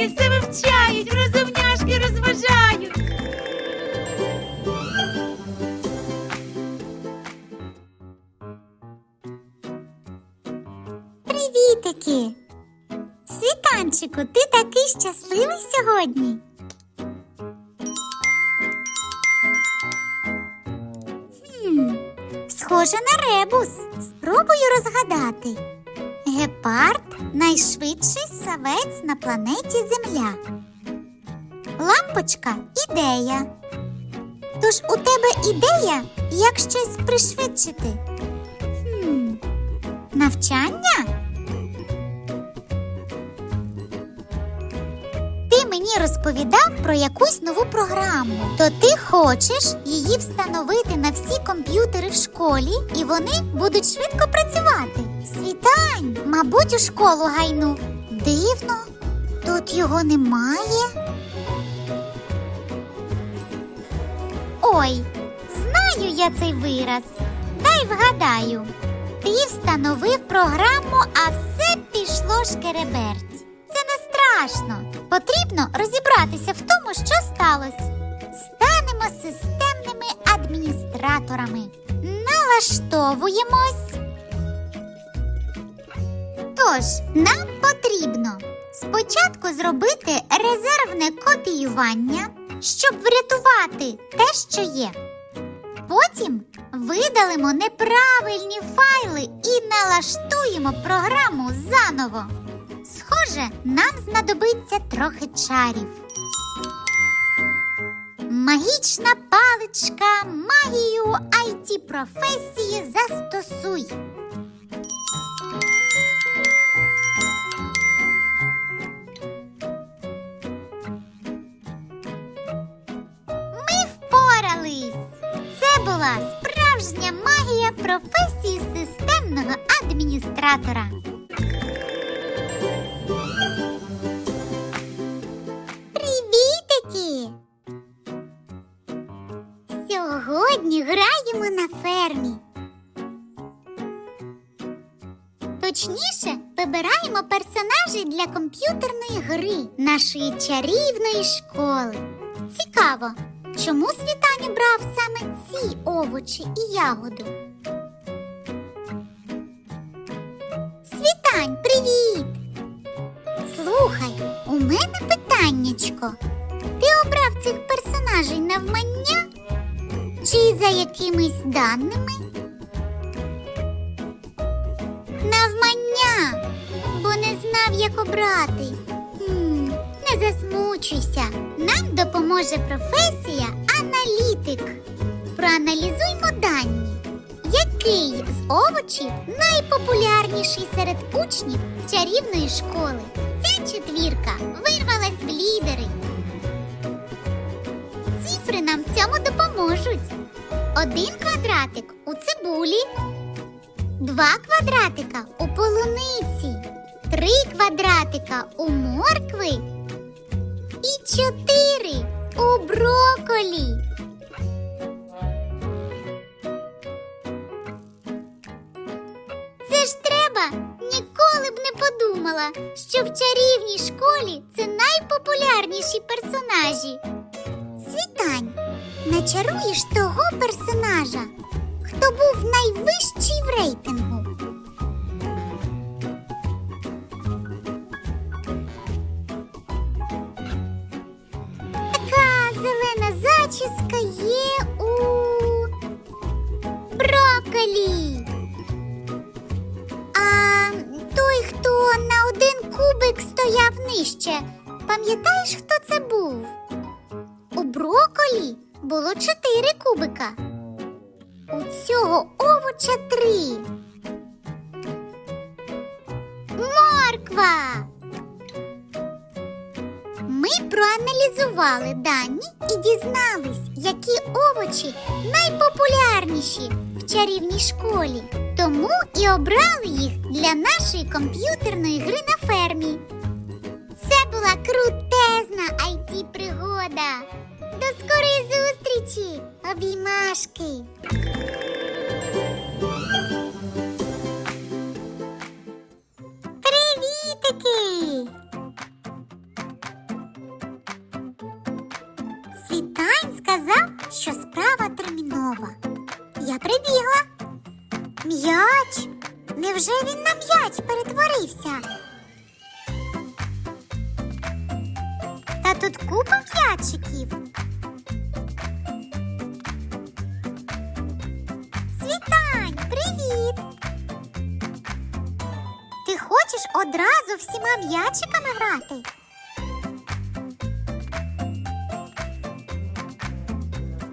Розумняшки все вивчають, розумняшки розважають. Привітики! Світанчику, ти такий щасливий сьогодні. Схоже на ребус. Спробую розгадати. Гепард найшвидший савець на планеті Земля. Лампочка ідея. Тож у тебе ідея, як щось пришвидшити. Хм, навчання? Розповідав про якусь нову програму. То ти хочеш її встановити на всі комп'ютери в школі, і вони будуть швидко працювати. Світань, мабуть, у школу гайну. Дивно, тут його немає. Ой, знаю я цей вираз. Дай вгадаю. Ти встановив програму, а все пішло шкереберть. Страшно. Потрібно розібратися в тому, що сталося. Станемо системними адміністраторами. Налаштовуємось. Тож, нам потрібно спочатку зробити резервне копіювання, щоб врятувати те, що є. Потім видалимо неправильні файли і налаштуємо програму заново. Схоже, нам знадобиться трохи чарів. Магічна паличка, магію it професії застосуй. Ми впорались. Це була справжня магія професії системного адміністратора. На фермі. Точніше, вибираємо персонажей для комп'ютерної гри нашої чарівної школи. Цікаво, чому Світань брав саме ці овочі і ягоди? Світань, привіт! Слухай, у мене питаннячко. Ти обрав цих персонажей навмання? Чи за якимись даними? Навмання, бо не знав, як обрати. Не засмучуйся. Нам допоможе професія аналітик. Проаналізуймо дані. Який з овочів найпопулярніший серед учнів чарівної школи? Ця четвірка вирвалась в лідери. Цифри нам цьому допоможуть. Один квадратик у цибулі, два квадратика у полуниці, три квадратика у моркви і чотири у броколі. Це ж треба ніколи б не подумала, що в чарівній школі це найпопулярніші персонажі. Світань, начаруєш того персонажа, хто був найвищий в рейтингу. Така зелена зачіска є у брокколі. А той, хто на один кубик стояв нижче, пам'ятаєш, хто це був? У броколі було чотири кубика. У цього овоча три. Морква. Ми проаналізували дані і дізнались, які овочі найпопулярніші в чарівній школі. Тому і обрали їх для нашої комп'ютерної гри на фермі. ромашки. Привітики! Світань сказав, що справа термінова. Я прибігла. М'яч. Невже він на м'яч перетворився? Та тут купа м'ячиків. Привіт! Ти хочеш одразу всіма м'ячиками грати?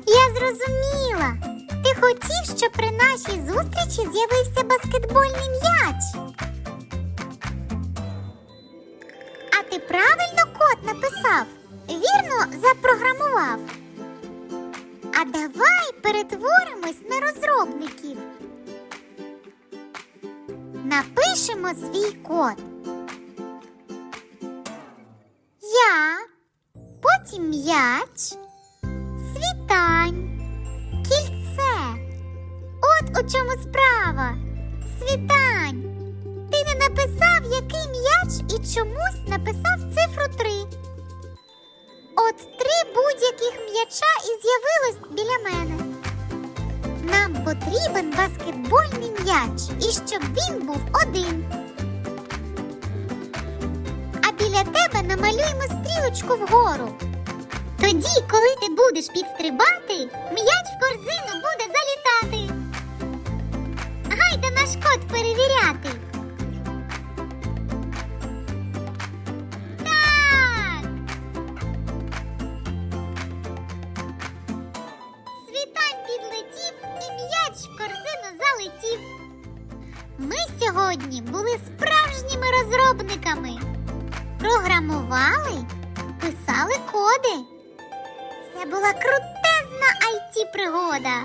Я зрозуміла. Ти хотів, щоб при нашій зустрічі з'явився баскетбольний м'яч. А ти правильно код написав? Вірно запрограмував. А давай перетворимось на розробників. Напишемо свій код. Я, потім м'яч, світань, кільце. От у чому справа. Світань. Ти не написав, який м'яч і чомусь написав цифру 3. От три будь-яких м'яча і з'явилось біля мене. Нам потрібен баскетбольний м'яч, і щоб він був один. А біля тебе намалюємо стрілочку вгору. Тоді, коли ти будеш підстрибати, м'яч в корзину буде залітати. Гайда наш код перевіряти. Розробниками. Програмували, писали коди. Це була крутезна it пригода.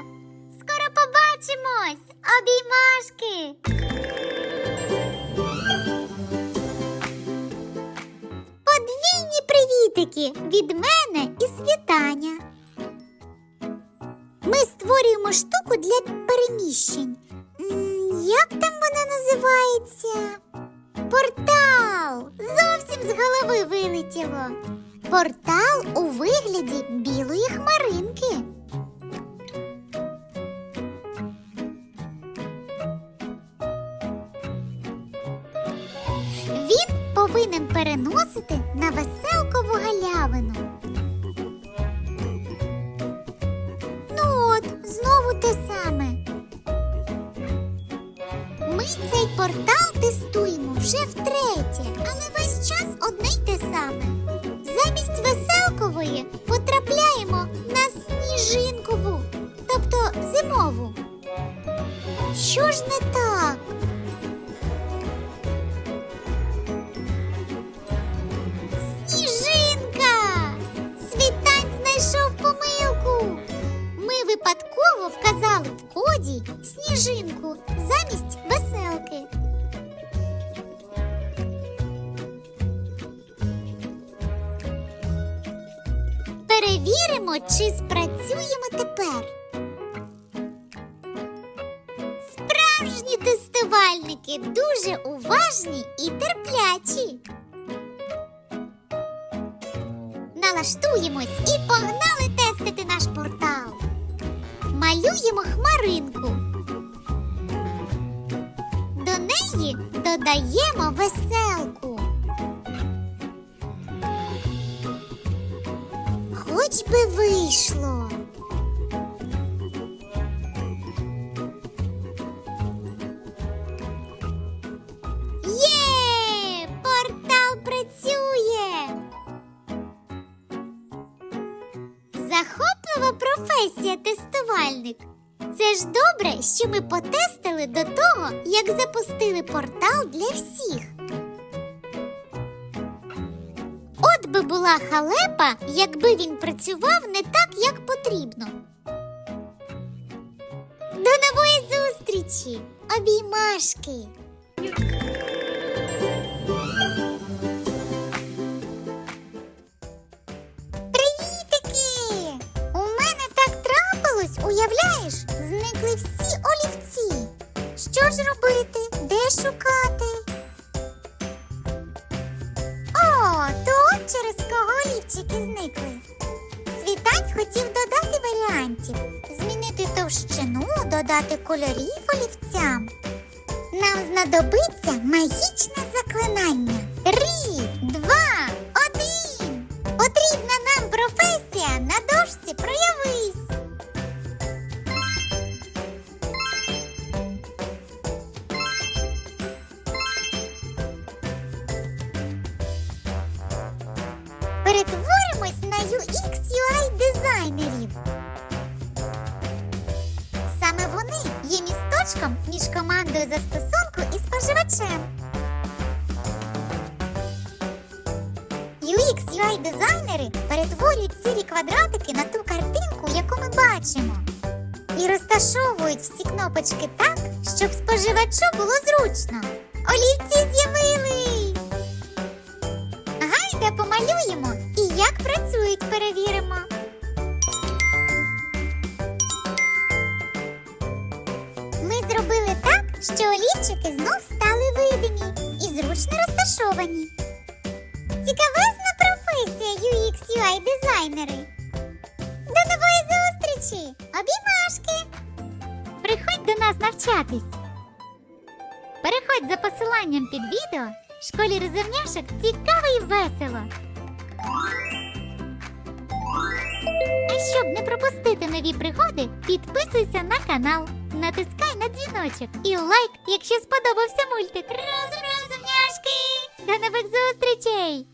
Скоро побачимось! Обіймашки! Подвійні привітики від мене і світання. Ми створюємо штуку для переміщень. Як там вона називається? Портал! Зовсім з голови вилетіло. Портал у вигляді білої хмаринки. Він повинен переносити на веселкову галявину. Цей портал тестуємо вже втретє, але весь час одне й те саме. Замість веселкової потрапляємо на сніжинкову, тобто зимову. Що ж не так? Перевіримо, чи спрацюємо тепер. Справжні тестувальники дуже уважні і терплячі. Налаштуємось і погнали тестити наш портал. Малюємо хмаринку. До неї додаємо веселку. Хоч би вийшло. Є! Портал працює! Захоплива професія тестувальник. Це ж добре, що ми потестили до того, як запустили портал для всіх. Була халепа, якби він працював не так, як потрібно. До нової зустрічі! Обіймашки! Привітики! У мене так трапилось, уявляєш? Зникли всі олівці. Що ж робити? Де шукати? Через кого лівчики зникли. Світань хотів додати варіантів, змінити товщину, додати кольорів олівцям. Нам знадобиться магічне заклинання. Три, два, один. Потрібна місточком між командою застосунку і споживачем. UX UI дизайнери перетворюють сірі квадратики на ту картинку, яку ми бачимо. І розташовують всі кнопочки так, щоб споживачу було зручно. Олівці з'явились! Гайда помалюємо і як працюють, перевіримо. Що олівчики знов стали видимі і зручно розташовані. Цікавезна професія UX UI дизайнери. До нової зустрічі! Обіймашки! Приходь до нас навчатись. Переходь за посиланням під відео. Школі розумняшок цікаво і весело. А щоб не пропустити нові пригоди, підписуйся на канал, натискай на дзвіночок і лайк, якщо сподобався мультик. Розум, розумняшки! До нових зустрічей!